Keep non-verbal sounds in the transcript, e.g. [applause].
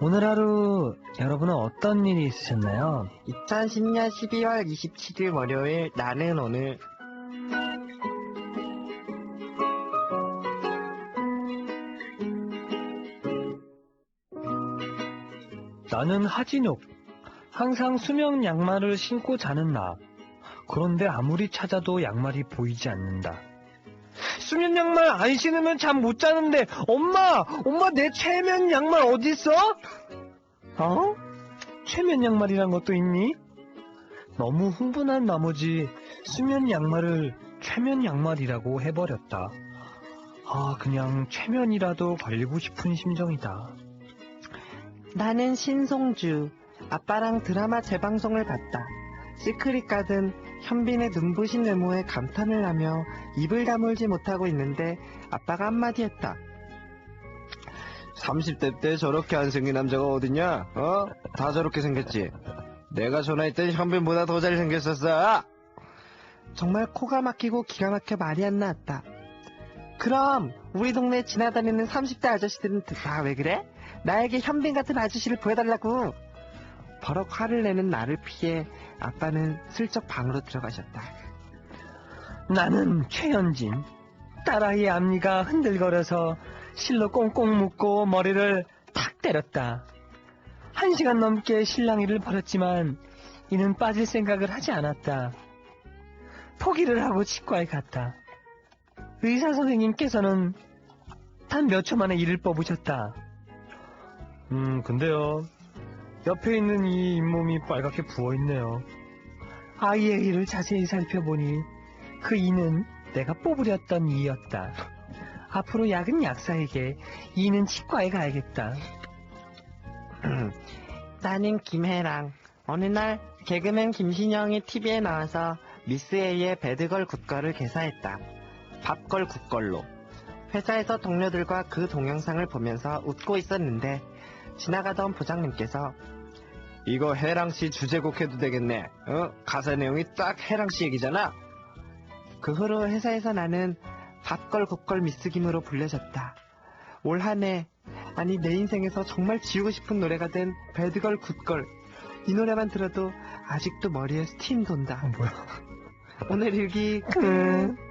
오늘 하루 여러분은 어떤 일이 있으셨나요? 2010년 12월 27일 월요일 나는 오늘 나는 하진욱. 항상 수면 양말을 신고 자는 나. 그런데 아무리 찾아도 양말이 보이지 않는다. 수면 양말 안 신으면 잠 못 자는데 엄마! 엄마 내 최면 양말 어딨어? 어? 최면 양말이란 것도 있니? 너무 흥분한 나머지 수면 양말을 최면 양말이라고 해버렸다. 아, 그냥 최면이라도 걸리고 싶은 심정이다. 나는 신송주 아빠랑 드라마 재방송을 봤다. 시크릿 가든 현빈의 눈부신 외모에 감탄을 하며 입을 다물지 못하고 있는데 아빠가 한마디 했다. 30대 때 저렇게 안 생긴 남자가 어딨냐? 어? 다 저렇게 생겼지. 내가 전화했던 현빈보다 더 잘생겼었어. 정말 코가 막히고 기가 막혀 말이 안 나왔다. 그럼 우리 동네 지나다니는 30대 아저씨들은 다 왜 그래? 나에게 현빈 같은 아저씨를 보여달라고. 버럭 화를 내는 나를 피해 아빠는 슬쩍 방으로 들어가셨다. 나는 최현진. 딸아이의 앞니가 흔들거려서 실로 꽁꽁 묶고 머리를 탁 때렸다. 한 시간 넘게 실랑이를 벌였지만 이는 빠질 생각을 하지 않았다. 포기를 하고 치과에 갔다. 의사 선생님께서는 단 몇 초 만에 이를 뽑으셨다. 음, 근데요. 옆에 있는 이 잇몸이 빨갛게 부어있네요. 아이의 이를 자세히 살펴보니 그 이는 내가 뽑으렸던 이였다. 앞으로 약은 약사에게, 이는 치과에 가야겠다. [clears throat] 나는 김혜랑. 어느 날 개그맨 김신영이 TV에 나와서 미스 A의 배드걸 굿걸을 개사했다. 밥걸 굿걸로. 회사에서 동료들과 그 동영상을 보면서 웃고 있었는데 지나가던 부장님께서 이거 해랑 씨 주제곡 해도 되겠네. 어? 가사 내용이 딱 해랑 씨 얘기잖아. 그 후로 회사에서 나는 밥걸 굿걸 미스 김으로 불려졌다. 올 한해 아니 내 인생에서 정말 지우고 싶은 노래가 된 배드걸 굿걸 이 노래만 들어도 아직도 머리에 스팀 돈다 뭐야? 오늘 일기 끝.